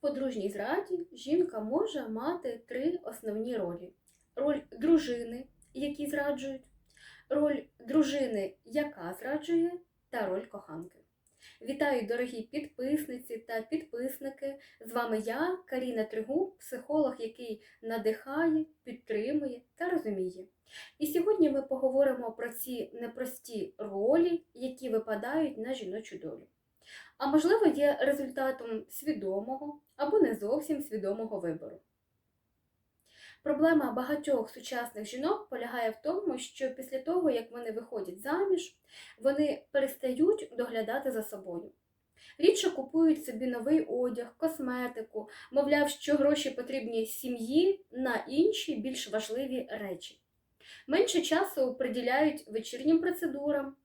подружній зраді жінка може мати три основні ролі: роль дружини, які зраджують, роль дружини, яка зраджує, та роль коханки. Вітаю, дорогі підписниці та підписники! З вами я, Каріна Тригуб, психолог, який надихає, підтримує та розуміє. І сьогодні ми поговоримо про ці непрості ролі, які випадають на жіночу долю. А можливо, є результатом свідомого або не зовсім свідомого вибору. Проблема багатьох сучасних жінок полягає в тому, що після того, як вони виходять заміж, вони перестають доглядати за собою. Рідше купують собі новий одяг, косметику, мовляв, що гроші потрібні сім'ї на інші більш важливі речі. Менше часу приділяють вечірнім процедурам,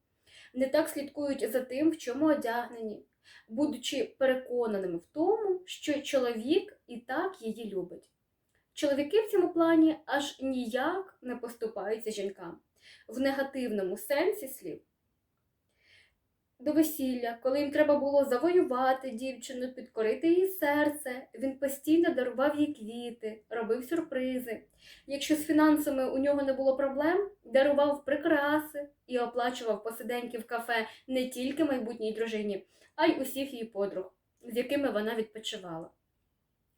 не так слідкують за тим, в чому одягнені, будучи переконаними в тому, що чоловік і так її любить. Чоловіки в цьому плані аж ніяк не поступаються жінкам в негативному сенсі слів. До весілля, коли їм треба було завоювати дівчину, підкорити її серце, він постійно дарував їй квіти, робив сюрпризи. Якщо з фінансами у нього не було проблем, дарував прикраси і оплачував посиденьки в кафе не тільки майбутній дружині, а й усіх її подруг, з якими вона відпочивала.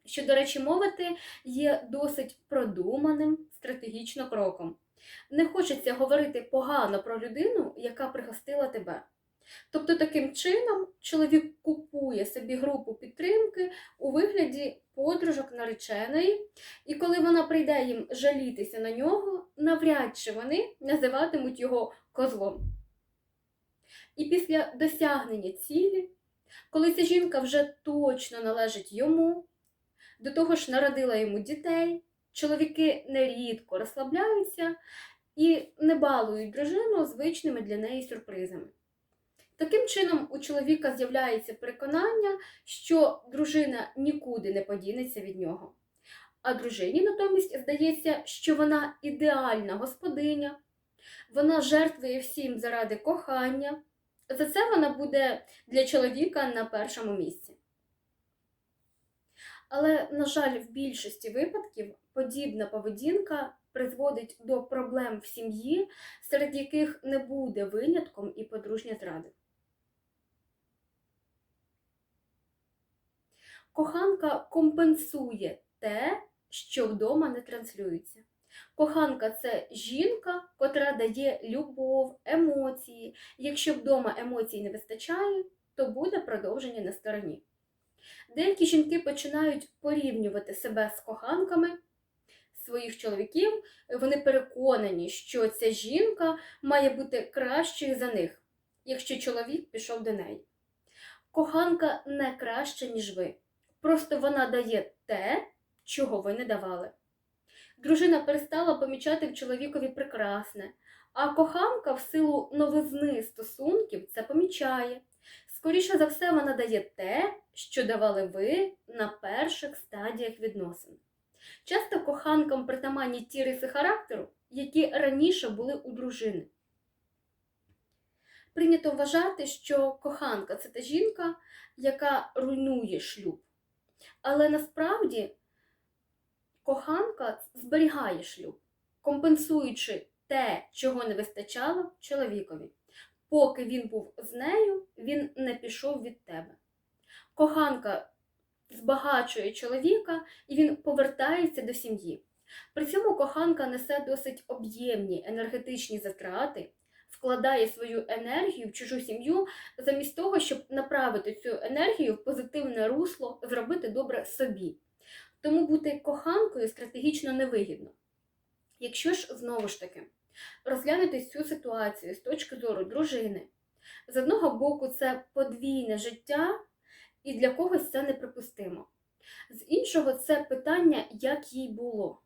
Що, до речі, мовити є досить продуманим стратегічно кроком. Не хочеться говорити погано про людину, яка пригостила тебе. Тобто, таким чином чоловік купує собі групу підтримки у вигляді подружок нареченої, і коли вона прийде їм жалітися на нього, навряд чи вони називатимуть його козлом. І після досягнення цілі, коли ця жінка вже точно належить йому, до того ж народила йому дітей, чоловіки нерідко розслабляються і не балують дружину звичними для неї сюрпризами. Таким чином, у чоловіка з'являється переконання, що дружина нікуди не подінеться від нього. А дружині натомість здається, що вона ідеальна господиня, вона жертвує всім заради кохання. За це вона буде для чоловіка на першому місці. Але, на жаль, в більшості випадків подібна поведінка призводить до проблем в сім'ї, серед яких не буде винятком і подружня зради. Коханка компенсує те, що вдома не транслюється. Коханка це жінка, котра дає любов, емоції. Якщо вдома емоцій не вистачає, то буде продовження на стороні. Деякі жінки починають порівнювати себе з коханками своїх чоловіків. Вони переконані, що ця жінка має бути кращою за них, якщо чоловік пішов до неї. Коханка не краща, ніж ви. Просто вона дає те, чого ви не давали. Дружина перестала помічати в чоловікові прекрасне, а коханка в силу новизни стосунків це помічає. Скоріше за все, вона дає те, що давали ви на перших стадіях відносин. Часто коханкам притаманні ті риси характеру, які раніше були у дружини. Прийнято вважати, що коханка це та жінка, яка руйнує шлюб. Але насправді коханка зберігає шлюб, компенсуючи те, чого не вистачало чоловікові. Поки він був з нею, він не пішов від тебе. Коханка збагачує чоловіка і він повертається до сім'ї. При цьому коханка несе досить об'ємні енергетичні затрати, вкладає свою енергію в чужу сім'ю, замість того, щоб направити цю енергію в позитивне русло, зробити добре собі. Тому бути коханкою стратегічно невигідно. Якщо ж знову ж таки розглянути цю ситуацію з точки зору дружини, з одного боку, це подвійне життя, і для когось це неприпустимо. З іншого, це питання, як їй було.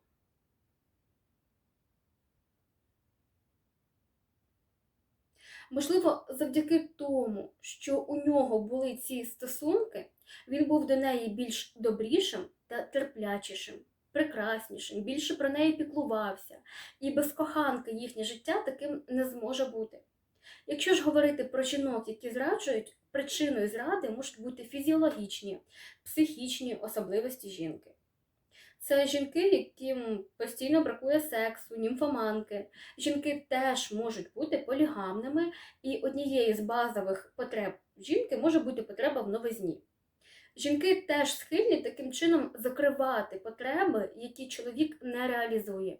Можливо, завдяки тому, що у нього були ці стосунки, він був до неї більш добрішим та терплячішим, прекраснішим, більше про неї піклувався, і без коханки їхнє життя таким не зможе бути. Якщо ж говорити про жінок, які зраджують, причиною зради можуть бути фізіологічні, психічні особливості жінки. Це жінки, яким постійно бракує сексу, німфоманки. Жінки теж можуть бути полігамними, і однією з базових потреб жінки може бути потреба в новизні. Жінки теж схильні таким чином закривати потреби, які чоловік не реалізує.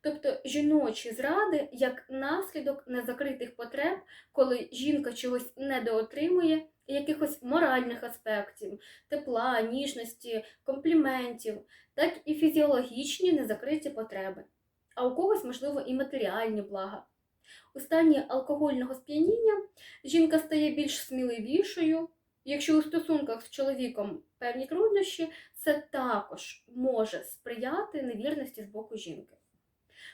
Тобто жіночі зради як наслідок незакритих потреб, коли жінка чогось недоотримує, якихось моральних аспектів, тепла, ніжності, компліментів, так і фізіологічні незакриті потреби, а у когось, можливо, і матеріальні блага. У стані алкогольного сп'яніння жінка стає більш сміливішою. Якщо у стосунках з чоловіком певні труднощі, це також може сприяти невірності з боку жінки.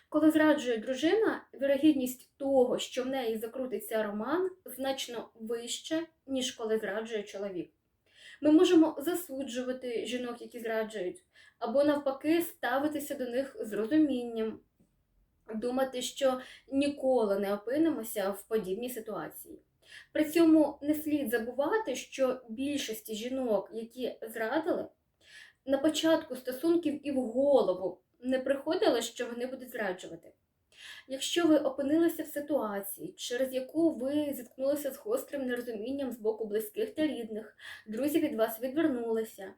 Коли зраджує дружина, вірогідність того, що в неї закрутиться роман, значно вища, ніж коли зраджує чоловік. Ми можемо засуджувати жінок, які зраджують, або навпаки ставитися до них з розумінням, думати, що ніколи не опинимося в подібній ситуації. При цьому не слід забувати, що більшості жінок, які зрадили, на початку стосунків і в голову не приходило, що вони будуть зраджувати. Якщо ви опинилися в ситуації, через яку ви зіткнулися з гострим нерозумінням з боку близьких та рідних, друзі від вас відвернулися,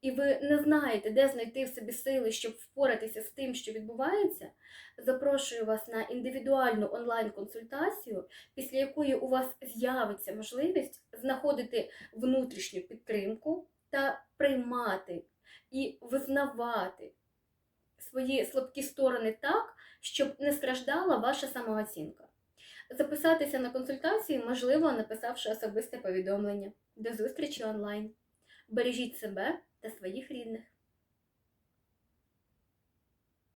і ви не знаєте, де знайти в собі сили, щоб впоратися з тим, що відбувається, запрошую вас на індивідуальну онлайн-консультацію, після якої у вас з'явиться можливість знаходити внутрішню підтримку та приймати і визнавати свої слабкі сторони так, щоб не страждала ваша самооцінка. Записатися на консультацію можливо, написавши особисте повідомлення. До зустрічі онлайн. Бережіть себе та своїх рідних.